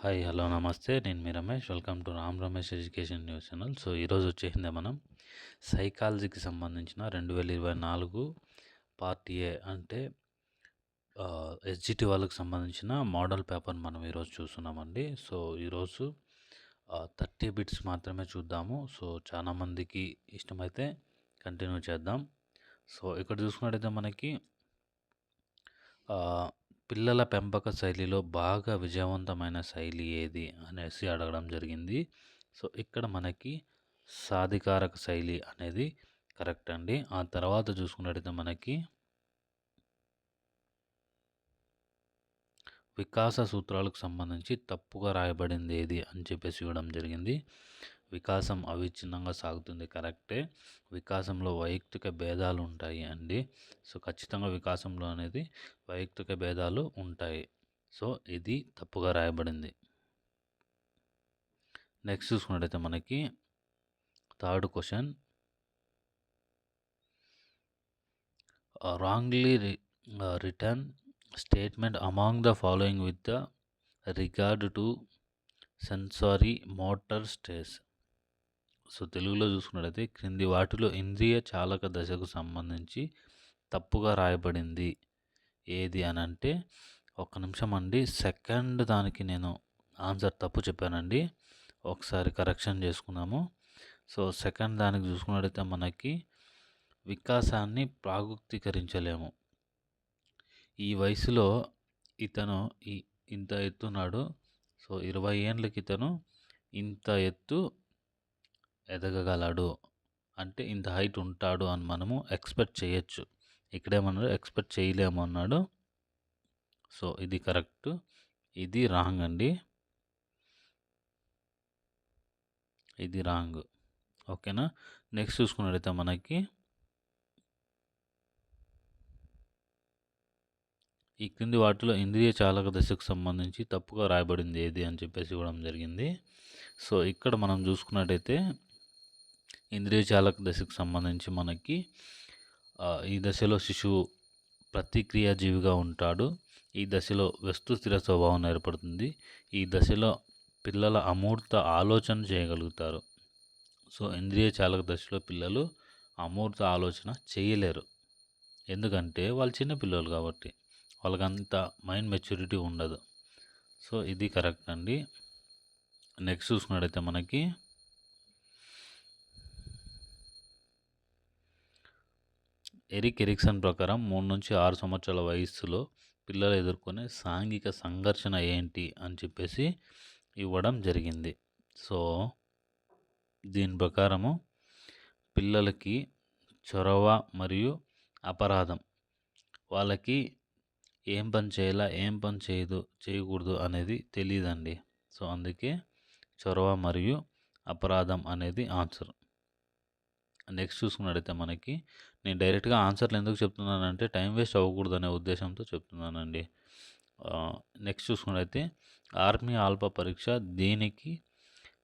Hi hello నమస్తే. నేను మీ Ramesh. Welcome to Ram Ramesh education news channel. So ఈరోజు వచ్చేసిందే మనం సైకాలజీకి సంబంధించిన రెండు వేల ఇరవై నాలుగు పార్ట్ ఏ అంటే ఎస్జిటి వాళ్ళకి సంబంధించిన మోడల్ పేపర్ మనం ఈరోజు చూస్తున్నామండి. సో ఈరోజు థర్టీ బిట్స్ మాత్రమే చూద్దాము. సో చాలామందికి ఇష్టమైతే కంటిన్యూ చేద్దాం. సో ఇక్కడ చూసుకున్నట్టయితే మనకి పిల్లల పెంపక శైలిలో బాగా విజయవంతమైన శైలి ఏది అనేసి అడగడం జరిగింది. సో ఇక్కడ మనకి సాధికారక శైలి అనేది కరెక్ట్ అండి. ఆ తర్వాత చూసుకున్నట్టయితే మనకి వికాస సూత్రాలకు సంబంధించి తప్పుగా రాయబడింది ఏది అని చెప్పేసి ఇవ్వడం జరిగింది. వికాసం అవిచ్ఛిన్నంగా సాగుతుంది. కరెక్టే. వికాసంలో వైయక్తిక భేదాలు ఉంటాయి అండి. సో ఖచ్చితంగా వికాసంలో అనేది వైయక్తిక భేదాలు ఉంటాయి. సో ఇది తప్పుగా రాయబడింది. నెక్స్ట్ చూసుకున్నట్టయితే మనకి third question. Wrongly written statement among the following with the regard to sensory motor stage so తెలుగులో చూసుకున్నట్లయితే క్రింది వాటిలో ఇంద్రియ చాలక దశకు సంబంధించి తప్పుగా రాయబడింది. ఏది అని అంటే ఒక నిమిషం అండి సెకండ్ దానికి నేను ఆన్సర్ తప్పు చెప్పానండి. ఒకసారి కరెక్షన్ చేసుకున్నాము సో సెకండ్ దానికి చూసుకున్నట్టయితే మనకి వికాసాన్ని ప్రాగుక్తీకరించలేము. ఈ వయసులో ఇతను ఈ ఇంత ఎత్తున్నాడు సో ఇరవై ఏండ్లకి ఇతను ఇంత ఎత్తు ఎదగగలడు. అంటే ఇంత హైట్ ఉంటాడు అని మనము ఎక్స్పెక్ట్ చేయొచ్చు. ఇక్కడేమన్నాడు ఎక్స్పెక్ట్ చేయలేము అన్నాడు. సో ఇది కరెక్ట్. ఇది రాంగ్ అండి. ఇది రాంగ్. ఓకేనా? నెక్స్ట్ చూసుకున్నట్టయితే మనకి ఈ క్రింది వాటిలో ఇంద్రియ చాలక దశకు సంబంధించి తప్పుగా రాయబడింది ఏది అని చెప్పేసి ఇవ్వడం జరిగింది. సో ఇక్కడ మనం చూసుకున్నట్టయితే ఇంద్రియ చాలక దశకు సంబంధించి మనకి ఈ దశలో శిశువు ప్రతిక్రియాజీవిగా ఉంటాడు. ఈ దశలో వస్తు స్థిర స్వభావం ఏర్పడుతుంది. ఈ దశలో పిల్లల అమూర్త ఆలోచన చేయగలుగుతారు. సో ఇంద్రియ చాలక దశలో పిల్లలు అమూర్త ఆలోచన చేయలేరు. ఎందుకంటే వాళ్ళు చిన్న పిల్లలు కాబట్టి వాళ్ళకంత అంత మైండ్ మెచ్యూరిటీ ఉండదు. సో ఇది కరెక్ట్ అండి. నెక్స్ట్ చూసుకున్నట్టయితే మనకి ఎరిక్ ఎరిక్సన్ ప్రకారం మూడు నుంచి ఆరు సంవత్సరాల వయస్సులో పిల్లలు ఎదుర్కొనే సాంఘిక సంఘర్షణ ఏంటి అని చెప్పేసి ఇవ్వడం జరిగింది. సో దీని ప్రకారము పిల్లలకి చొరవ మరియు అపరాధం వాళ్ళకి ఏం పని చేయాలా ఏం పని చేయదు చేయకూడదు అనేది తెలియదండి సో అందుకే చొరవ మరియు అపరాధం అనేది ఆన్సర్. నెక్స్ట్ చూసుకున్నట్టయితే మనకి నేను డైరెక్ట్గా ఆన్సర్లు ఎందుకు చెప్తున్నానంటే టైం వేస్ట్ అవ్వకూడదు అనే ఉద్దేశంతో చెప్తున్నానండి. నెక్స్ట్ చూసుకున్నైతే ఆర్మీ ఆల్పా పరీక్ష దేనికి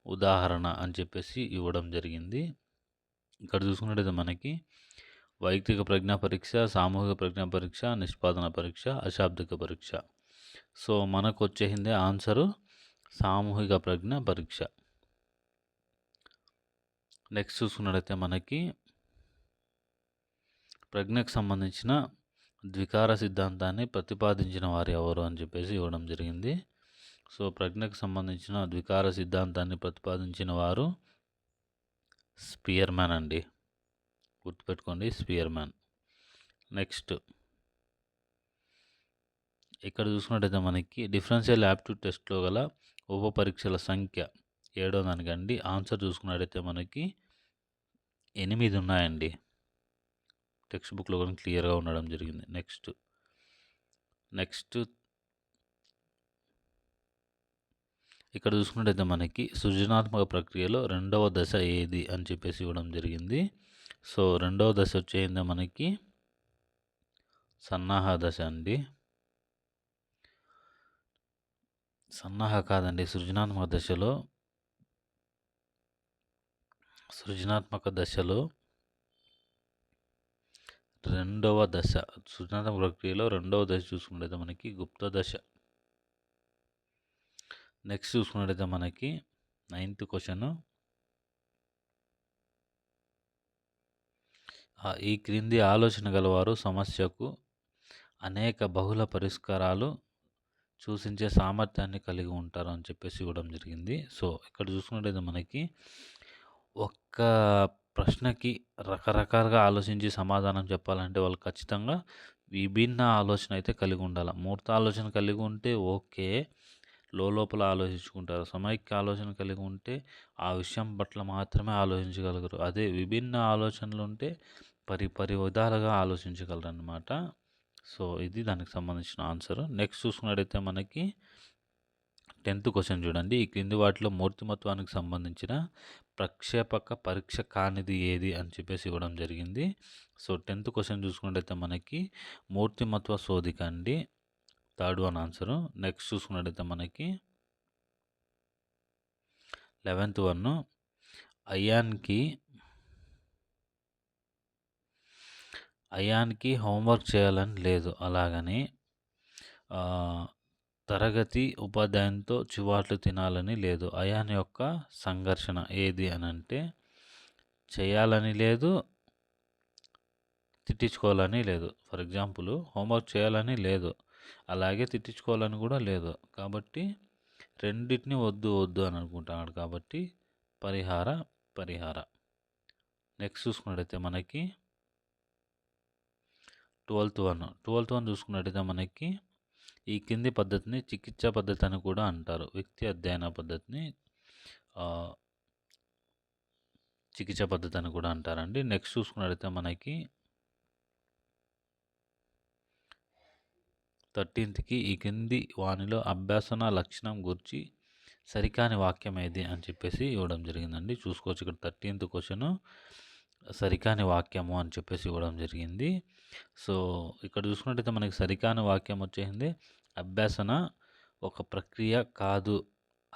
ఉదాహరణ అని చెప్పేసి ఇవ్వడం జరిగింది. ఇక్కడ చూసుకున్నట్టయితే మనకి వైయక్తిక ప్రజ్ఞా పరీక్ష సామూహిక ప్రజ్ఞా పరీక్ష నిష్పాదన పరీక్ష అశాబ్దిక పరీక్ష. సో మనకు వచ్చేసిందే ఆన్సరు సామూహిక ప్రజ్ఞ పరీక్ష. నెక్స్ట్ చూసుకున్నట్టయితే మనకి ప్రజ్ఞకు సంబంధించిన ద్వికార సిద్ధాంతాన్ని ప్రతిపాదించిన వారు ఎవరు అని చెప్పేసి ఇవ్వడం జరిగింది. సో ప్రజ్ఞకు సంబంధించిన ద్వికార సిద్ధాంతాన్ని ప్రతిపాదించిన వారు స్పియర్మ్యాన్ అండి. గుర్తుపెట్టుకోండి స్పియర్మ్యాన్. నెక్స్ట్. ఇక్కడ చూసుకున్నట్టయితే మనకి డిఫరెన్షియల్ యాప్టిట్యూడ్ టెస్ట్లో గల ఉప పరీక్షల సంఖ్య ఏడో దానికండి. ఆన్సర్ చూసుకున్నట్టయితే మనకి ఎనిమిది ఉన్నాయండి. టెక్స్ట్ బుక్లో కూడా క్లియర్గా ఉండడం జరిగింది. నెక్స్ట్ నెక్స్ట్ ఇక్కడ చూసుకున్నట్టయితే మనకి సృజనాత్మక ప్రక్రియలో రెండవ దశ ఏది అని చెప్పేసి ఇవ్వడం జరిగింది. సో రెండవ దశ వచ్చేయిందే మనకి? సన్నాహ దశ అండి. సన్నాహ కాదండి సృజనాత్మక దశలో సృజనాత్మక దశలో రెండవ దశ సృజనాత్మక ప్రక్రియలో రెండవ దశ చూసుకుంటే మనకి గుప్త దశ. నెక్స్ట్ చూసుకున్నట్టయితే మనకి నైన్త్ క్వశ్చన్ ఈ క్రింది ఆలోచన గలవారు సమస్యకు అనేక బహుళ పరిష్కారాలు సూచించే సామర్థ్యాన్ని కలిగి ఉంటారు అని చెప్పేసి ఇవ్వడం జరిగింది. సో ఇక్కడ చూసుకున్నట్టయితే మనకి ఒక్క ప్రశ్నకి రకరకాలుగా ఆలోచించి సమాధానం చెప్పాలంటే వాళ్ళు ఖచ్చితంగా విభిన్న ఆలోచన అయితే కలిగి ఉండాలి. మూర్త ఆలోచన కలిగి ఉంటే ఓకే లోపల ఆలోచించుకుంటారు. సమైక్య ఆలోచన కలిగి ఉంటే ఆ విషయం పట్ల మాత్రమే ఆలోచించగలరు. అదే విభిన్న ఆలోచనలు ఉంటే పరి పరి విధాలుగా ఆలోచించగలరు అనమాట సో ఇది దానికి సంబంధించిన ఆన్సర్. నెక్స్ట్ చూసుకున్నట్టయితే మనకి టెన్త్ క్వశ్చన్ చూడండి. ఈ క్రింది వాటిలో మూర్తిమత్వానికి సంబంధించిన ప్రక్షేపక పరీక్ష కానిది ఏది అని చెప్పేసి ఇవ్వడం జరిగింది. సో టెన్త్ క్వశ్చన్ చూసుకున్నట్టయితే మనకి మూర్తిమత్వ శోధిక అండి. Third one answer. నెక్స్ట్ చూసుకున్నట్టయితే మనకి లెవెన్త్ వన్. అయాన్కి అయాన్కి హోంవర్క్ చేయాలని లేదు. అలాగని తరగతి ఉపాధ్యాయునితో చివాట్లు తినాలని లేదు. అయాన్ యొక్క సంఘర్షణ ఏది అని అంటే చేయాలని లేదు తిట్టించుకోవాలని లేదు. ఫర్ ఎగ్జాంపుల్ హోంవర్క్ చేయాలని లేదు. అలాగే తిట్టించుకోవాలని కూడా లేదు. కాబట్టి రెండింటిని వద్దు వద్దు అని అనుకుంటున్నాడు కాబట్టి పరిహార పరిహార. నెక్స్ట్ చూసుకున్నట్టయితే మనకి ట్వెల్త్ వన్. ట్వెల్త్ వన్ చూసుకున్నట్టయితే మనకి ఈ కింది పద్ధతిని చికిత్సా పద్ధతి అని కూడా అంటారు. వ్యక్తి అధ్యయన పద్ధతిని చికిత్సా పద్ధతి అని కూడా అంటారండి. నెక్స్ట్ చూసుకున్నట్లయితే మనకి థర్టీన్త్కి ఈ కింది వానిలో అభ్యాసన లక్షణం గురించి సరికాని వాక్యం ఏది అని చెప్పేసి ఇవ్వడం జరిగిందండి. చూసుకోవచ్చు ఇక్కడ థర్టీన్త్ క్వశ్చన్. సరికాని వాక్యము అని చెప్పేసి ఇవ్వడం జరిగింది. సో ఇక్కడ చూసుకున్నట్టయితే మనకి సరికాని వాక్యం వచ్చేసింది అభ్యాసన ఒక ప్రక్రియ కాదు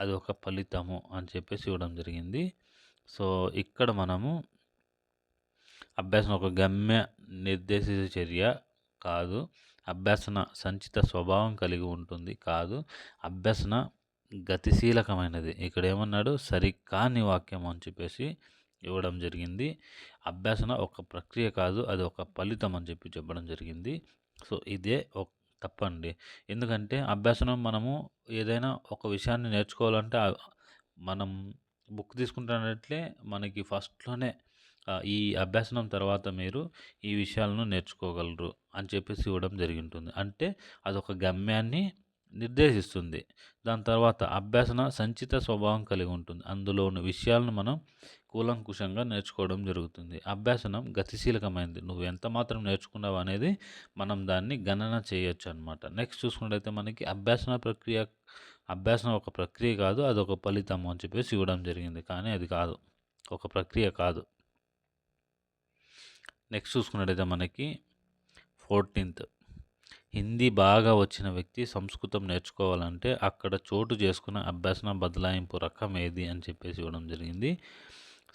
అది ఒక ఫలితము అని చెప్పేసి ఇవ్వడం జరిగింది. సో ఇక్కడ మనము అభ్యాసన ఒక గమ్య నిర్దేశిత చర్య కాదు అభ్యసన సంచిత స్వభావం కలిగి ఉంటుంది కాదు అభ్యసన గతిశీలకమైనది. ఇక్కడ ఏమన్నాడు? సరికాని వాక్యం అని చెప్పేసి ఇవ్వడం జరిగింది. అభ్యాసన ఒక ప్రక్రియ కాదు అది ఒక ఫలితం అని చెప్పి చెప్పడం జరిగింది. సో ఇదే ఒక తప్పండి. ఎందుకంటే అభ్యాసనం మనము ఏదైనా ఒక విషయాన్ని నేర్చుకోవాలంటే మనం బుక్ తీసుకుంటున్నట్లే మనకి ఫస్ట్లోనే ఈ అభ్యాసనం తర్వాత మీరు ఈ విషయాలను నేర్చుకోగలరు అని చెప్పేసి ఇవ్వడం జరిగి ఉంటుంది అంటే అదొక గమ్యాన్ని నిర్దేశిస్తుంది. దాని తర్వాత అభ్యాసన సంచిత స్వభావం కలిగి ఉంటుంది. అందులో ఉన్న విషయాలను మనం కూలంకుషంగా నేర్చుకోవడం జరుగుతుంది. అభ్యాసనం గతిశీలకమైనది. నువ్వు ఎంత మాత్రం నేర్చుకున్నావు అనేది మనం దాన్ని గణన చేయొచ్చు అనమాట నెక్స్ట్ చూసుకున్నట్టయితే మనకి అభ్యాసన ప్రక్రియ అభ్యాసం ఒక ప్రక్రియ కాదు అది ఒక ఫలితం అని చెప్పేసి ఇవ్వడం జరిగింది. కానీ అది కాదు. ఒక ప్రక్రియ కాదు. నెక్స్ట్ చూసుకున్నట్టయితే మనకి ఫోర్టీన్త్. హిందీ బాగా వచ్చిన వ్యక్తి సంస్కృతం నేర్చుకోవాలంటే అక్కడ చోటు చేసుకున్న అభ్యాసన బదలాయింపు రకం ఏది అని చెప్పేసి ఇవ్వడం జరిగింది.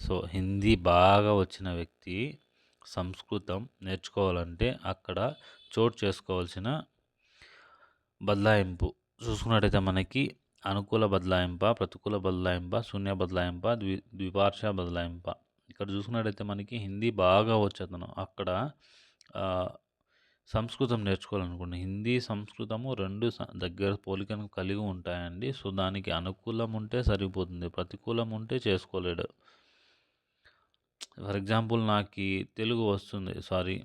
సో హిందీ బాగా వచ్చిన వ్యక్తి సంస్కృతం నేర్చుకోవాలంటే అక్కడ చోటు చేసుకోవాల్సిన బదలాయింపు. చూసుకున్నట్టయితే మనకి అనుకూల బదలాయింప ప్రతికూల బదలాయింప శూన్య బదలాయింప ద్వి ద్విపార్ష బదలాయింప. ఇక్కడ చూసుకున్నట్టయితే మనకి హిందీ బాగా వచ్చేతను. అక్కడ సంస్కృతం నేర్చుకోవాలనుకోండి హిందీ సంస్కృతము రెండు దగ్గర పోలికను కలిగి ఉంటాయండి. సో దానికి అనుకూలం ఉంటే సరిపోతుంది. ప్రతికూలం ఉంటే చేసుకోలేడు. ఫర్ ఎగ్జాంపుల్ నాకు తెలుగు వస్తుంది. సారీ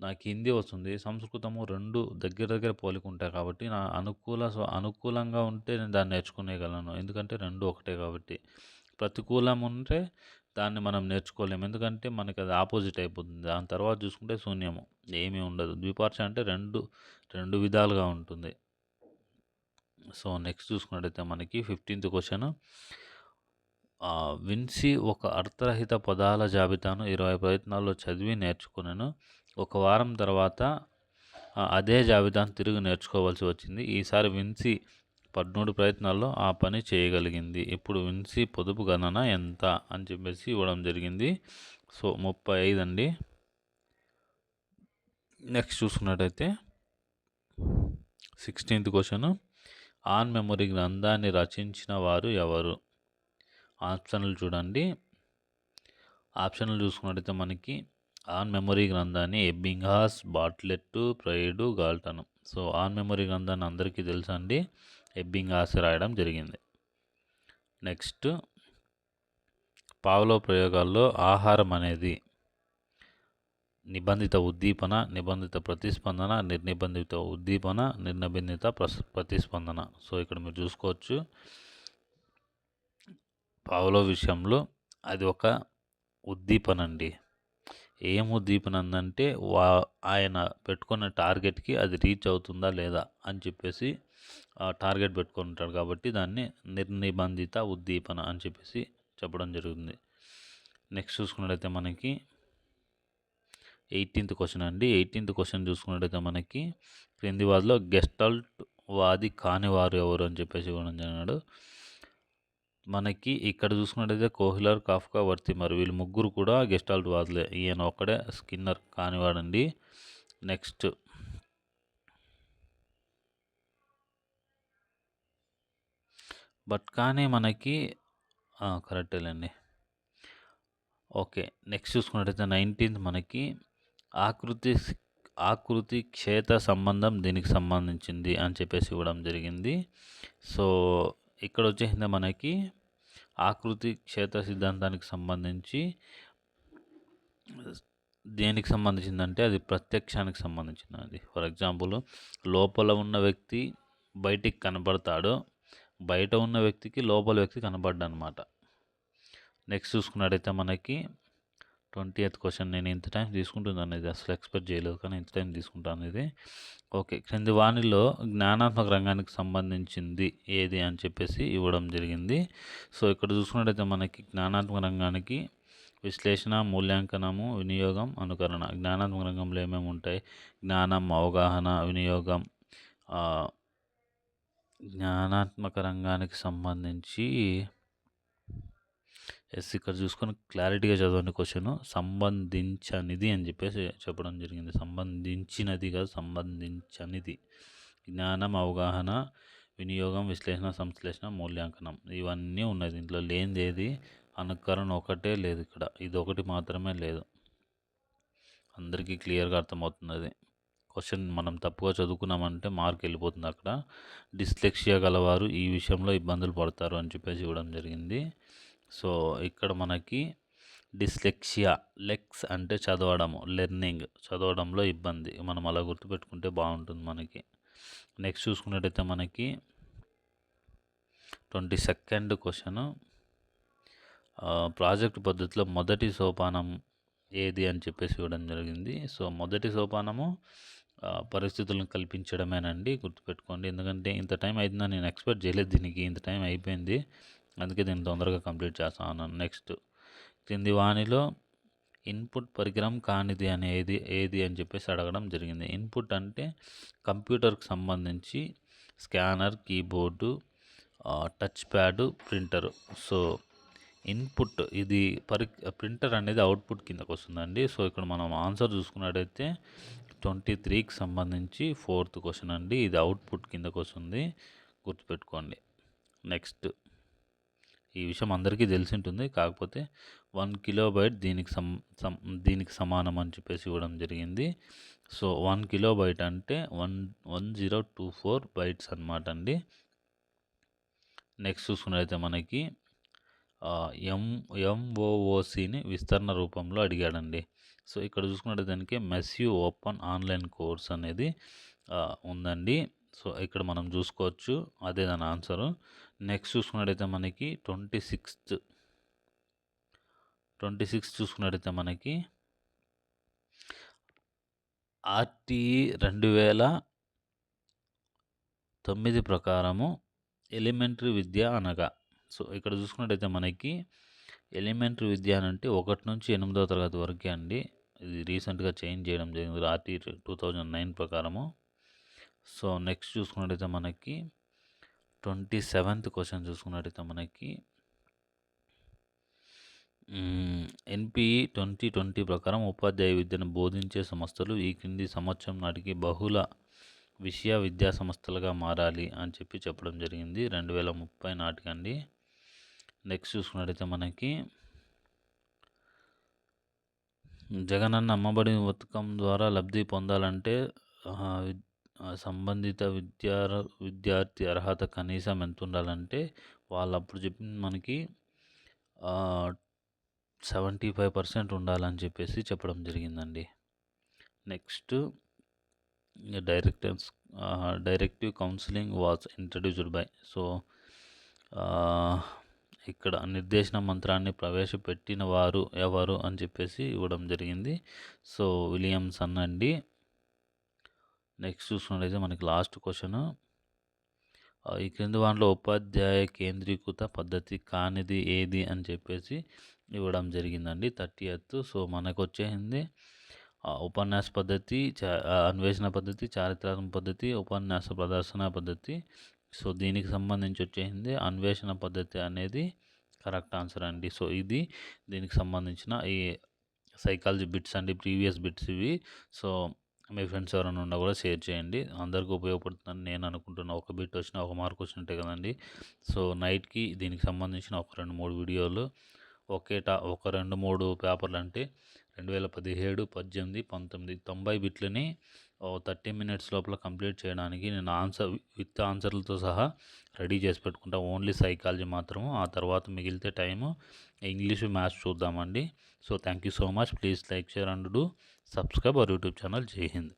నాకు హిందీ వస్తుంది. సంస్కృతము రెండు దగ్గర దగ్గర పోలిక ఉంటాయి కాబట్టి నా అనుకూల అనుకూలంగా ఉంటే నేను దాన్ని నేర్చుకునేగలను ఎందుకంటే రెండు ఒకటే కాబట్టి. ప్రతికూలం ఉంటే దాన్ని మనం నేర్చుకోలేము. ఎందుకంటే మనకి అది ఆపోజిట్ అయిపోతుంది. దాని తర్వాత చూసుకుంటే శూన్యము. ఏమీ ఉండదు. ద్విపార్చ అంటే రెండు రెండు విధాలుగా ఉంటుంది. సో నెక్స్ట్ చూసుకున్నట్టయితే మనకి ఫిఫ్టీన్త్ క్వశ్చన్. విన్సి ఒక అర్థరహిత పదాల జాబితాను ఇరవై ప్రయత్నాల్లో చదివి నేర్చుకున్నాను ఒక వారం తర్వాత అదే జాబితాను తిరిగి నేర్చుకోవాల్సి వచ్చింది. ఈసారి విన్సి పదమూడు ప్రయత్నాల్లో ఆ పని చేయగలిగింది. ఇప్పుడు విన్సి పొదుపు గణన ఎంత? అని చెప్పేసి ఇవ్వడం జరిగింది. సో ముప్పై ఐదు అండి. నెక్స్ట్ చూసుకున్నట్టయితే సిక్స్టీన్త్ క్వశ్చన్. ఆన్ మెమొరీ గ్రంథాన్ని రచించిన వారు ఎవరు? ఆప్షన్లు చూడండి. ఆప్షన్లు చూసుకున్నట్టయితే మనకి ఆన్ మెమొరీ గ్రంథాన్ని ఎబ్బింగ్హాస్ బాట్లెట్ ప్రైడు గాల్టన్. సో ఆన్ మెమొరీ గ్రంథాన్ని అందరికీ తెలుసా అండి? ఎబ్బింగ్హాస్ రాయడం జరిగింది. నెక్స్ట్ పావలో ప్రయోగాల్లో ఆహారం అనేది నిబంధిత ఉద్దీపన నిబంధిత ప్రతిస్పందన నిర్నిబంధిత ఉద్దీపన నిర్నిబంధిత ప్రస్ ప్రతిస్పందన. సో ఇక్కడ మీరు చూసుకోవచ్చు. పావలో విషయంలో అది ఒక ఉద్దీపన అండి. ఏం ఉద్దీపన అందంటే వా ఆయన పెట్టుకున్న టార్గెట్కి అది రీచ్ అవుతుందా లేదా అని చెప్పేసి టార్గెట్ పెట్టుకొని ఉంటాడు కాబట్టి దాన్ని నిర్నిబంధిత ఉద్దీపన అని చెప్పేసి చెప్పడం జరుగుతుంది. నెక్స్ట్ చూసుకున్నట్లయితే మనకి ఎయిటీన్త్ క్వశ్చన్ అండి. ఎయిటీన్త్ క్వశ్చన్ చూసుకున్నట్టయితే మనకి క్రింది వాదిలో గెస్టల్ట్ వాది కానివారు ఎవరు అని చెప్పేసి ఇవ్వడం జరిగినాడు. మనకి ఇక్కడ చూసుకున్నట్టయితే కోహిలర్ కాఫ్కా వర్తిమర్ వీళ్ళు ముగ్గురు కూడా గెస్టాల్ట్ వాదులే ఈయన ఒక్కడే స్కిన్నర్ కానివాడండి. నెక్స్ట్ బట్ కానీ మనకి కరెక్టేలేండి ఓకే నెక్స్ట్ చూసుకున్నట్టయితే నైన్టీన్త్ మనకి ఆకృతి ఆకృతి క్షేత్ర సంబంధం దీనికి సంబంధించింది అని చెప్పేసి ఇవ్వడం జరిగింది. సో ఇక్కడ వచ్చేసింది మనకి ఆకృతి క్షేత్ర సిద్ధాంతానికి సంబంధించి దేనికి సంబంధించిందంటే అది ప్రత్యక్షానికి సంబంధించినది. ఫర్ ఎగ్జాంపుల్ లోపల ఉన్న వ్యక్తి బయటికి కనబడతాడు బయట ఉన్న వ్యక్తికి లోపల వ్యక్తి కనబడ్డనమాట. నెక్స్ట్ చూసుకున్నట్టయితే మనకి ట్వంటీ ఎయిత్ క్వశ్చన్ నేను ఇంత టైం తీసుకుంటున్నాను ఇది అసలు ఎక్స్పెక్ట్ చేయలేదు కానీ ఇంత టైం తీసుకుంటాను ఇది ఓకే క్రింది వాణిలో జ్ఞానాత్మక రంగానికి సంబంధించింది ఏది అని చెప్పేసి ఇవ్వడం జరిగింది. సో ఇక్కడ చూసుకున్నట్టయితే మనకి జ్ఞానాత్మక రంగానికి విశ్లేషణ మూల్యాంకనము వినియోగం అనుకరణ. జ్ఞానాత్మక రంగంలో ఏమేమి ఉంటాయి? జ్ఞానం అవగాహన వినియోగం జ్ఞానాత్మక రంగానికి సంబంధించి ఎస్ ఇక్కడ చూసుకొని క్లారిటీగా చదవండి క్వశ్చన్. సంబంధించనిది అని చెప్పేసి చెప్పడం జరిగింది. సంబంధించినది కాదు సంబంధించనిది. జ్ఞానం అవగాహన వినియోగం విశ్లేషణ సంశ్లేషణ మూల్యాంకనం. ఇవన్నీ ఉన్నాయి దీంట్లో. లేనిది ఏది? అనుకరణ ఒకటే లేదు ఇక్కడ. ఇది ఒకటి మాత్రమే లేదు. అందరికీ క్లియర్గా అర్థమవుతుంది క్వశ్చన్ మనం తప్పుగా చదువుకున్నామంటే మార్క్ వెళ్ళిపోతుంది అక్కడ. డిస్లెక్సియా గలవారు ఈ విషయంలో ఇబ్బందులు పడతారు అని చెప్పేసి ఇవ్వడం జరిగింది. సో ఇక్కడ మనకి డిస్లెక్సియా లెక్స్ అంటే చదవడము లెర్నింగ్ చదవడంలో ఇబ్బంది. మనం అలా గుర్తుపెట్టుకుంటే బాగుంటుంది మనకి. నెక్స్ట్ చూసుకున్నట్టయితే మనకి ట్వంటీ సెకండ్ క్వశ్చన్. ప్రాజెక్ట్ పద్ధతిలో మొదటి సోపానం ఏది అని చెప్పేసి ఇవ్వడం జరిగింది. సో మొదటి సోపానము పరిస్థితులను కల్పించడమేనండి గుర్తుపెట్టుకోండి. ఎందుకంటే ఇంత టైం అవుతుందని నేను ఎక్స్పెక్ట్ చేయలేదు దీనికి. ఇంత టైం అయిపోయింది. అందుకే దీన్ని తొందరగా కంప్లీట్ చేస్తాను. నెక్స్ట్ క్రింది వాణిలో ఇన్పుట్ పరికరం కానిది అనేది ఏది అని చెప్పేసి అడగడం జరిగింది. ఇన్పుట్ అంటే కంప్యూటర్కి సంబంధించి scanner keyboard touch pad printer. So input ఇది పరి ప్రింటర్ అనేది అవుట్పుట్ కిందకు వస్తుందండి. సో ఇక్కడ మనం ఆన్సర్ చూసుకున్నట్టయితే ట్వంటీ త్రీకి సంబంధించి ఫోర్త్ క్వశ్చన్ అండి. ఇది అవుట్పుట్ కిందకు వస్తుంది. గుర్తుపెట్టుకోండి. నెక్స్ట్. ఈ విషయం అందరికీ తెలిసి ఉంటుంది కాకపోతే వన్ కిలో బైట్ దీనికి సమ్ సమ్ దీనికి సమానం అని చెప్పేసి ఇవ్వడం జరిగింది. సో వన్ కిలో బైట్ అంటే one one zero two four bytes అనమాట అండి. నెక్స్ట్ చూసుకున్నట్లయితే మనకి ఎం ఎంఓఓసిని విస్తరణ రూపంలో అడిగాడండి. సో ఇక్కడ చూసుకున్నట్టు దానికి మెస్యూ ఓపెన్ ఆన్లైన్ కోర్స్ అనేది ఉందండి. సో ఇక్కడ మనం చూసుకోవచ్చు. అదే దాని ఆన్సరు. నెక్స్ట్ చూసుకున్నట్టయితే మనకి ట్వంటీ సిక్స్త్ ట్వంటీ సిక్స్త్ చూసుకున్నట్టయితే మనకి ఆర్టీఈ రెండు వేల తొమ్మిది ప్రకారము ఎలిమెంటరీ విద్య అనగా సో ఇక్కడ చూసుకున్నట్టయితే మనకి ఎలిమెంటరీ విద్య అని అంటే ఒకటి నుంచి ఎనిమిదవ తరగతి వరకే అండి. ఇది రీసెంట్గా చేంజ్ చేయడం జరిగింది. ఆర్టీ టూ థౌజండ్ నైన్ ప్రకారము. సో నెక్స్ట్ చూసుకున్నట్టయితే మనకి ట్వంటీ సెవెంత్ క్వశ్చన్ చూసుకున్నట్టయితే మనకి ఎన్పిఈ ట్వంటీ ట్వంటీ ప్రకారం ఉపాధ్యాయ విద్యను బోధించే సంస్థలు ఈ క్రింది సంవత్సరం నాటికి బహుళ విషయ విద్యా సంస్థలుగా మారాలి అని చెప్పి చెప్పడం జరిగింది. రెండు వేల ముప్పై నాటికండి. నెక్స్ట్ చూసుకున్నట్టయితే మనకి జగనన్న అమ్మబడి పథకం ద్వారా లబ్ధి పొందాలంటే సంబంధిత విద్యా విద్యార్థి అర్హత కనీసం ఎంత ఉండాలంటే వాళ్ళు అప్పుడు చెప్పింది మనకి సెవెంటీ ఫైవ్ పర్సెంట్ ఉండాలని చెప్పేసి చెప్పడం జరిగిందండి. Next directors directive counselling was introduced by so ఇక్కడ నిర్దేశన మంత్రాన్ని ప్రవేశపెట్టిన వారు ఎవరు అని చెప్పేసి ఇవ్వడం జరిగింది. సో విలియమ్సన్ అండి. నెక్స్ట్ చూసుకున్నట్లయితే మనకి లాస్ట్ క్వశ్చన్. ఈ క్రింది వాటిలో ఉపాధ్యాయ కేంద్రీకృత పద్ధతి కానిది ఏది అని చెప్పేసి ఇవ్వడం జరిగిందండి. థర్టీ ఎత్ సో మనకు వచ్చేసింది ఉపన్యాస పద్ధతి అన్వేషణ పద్ధతి చారిత్రాత్మక పద్ధతి ఉపన్యాస ప్రదర్శన పద్ధతి సో దీనికి సంబంధించి వచ్చేసింది అన్వేషణ పద్ధతి అనేది కరెక్ట్ ఆన్సర్ అండి. సో ఇది దీనికి సంబంధించిన ఈ సైకాలజీ బిట్స్ అండి ప్రీవియస్ బిట్స్ ఇవి. సో మీ ఫ్రెండ్స్ ఎవరైనా ఉన్నా కూడా షేర్ చేయండి. అందరికీ ఉపయోగపడుతుందని నేను అనుకుంటున్నా. ఒక బిట్ వచ్చిన ఒక మార్క్ వచ్చినట్టే కదండి. సో నైట్కి దీనికి సంబంధించిన ఒక రెండు మూడు వీడియోలు. ఒకే టా ఒక రెండు మూడు పేపర్లు అంటే రెండు వేల పదిహేడు పద్దెనిమిది పంతొమ్మిది తొంభై బిట్లని థర్టీ మినిట్స్ లోపల కంప్లీట్ చేయడానికి నేను ఆన్సర్ విత్ ఆన్సర్లతో సహా రెడీ చేసి పెట్టుకుంటా. ఓన్లీ సైకాలజీ మాత్రము. ఆ తర్వాత మిగిలితే టైము ఇంగ్లీష్ మ్యాథ్స్ చూద్దామండి. So thank you so much. Please like share and do subscribe our YouTube channel. జై హింద్.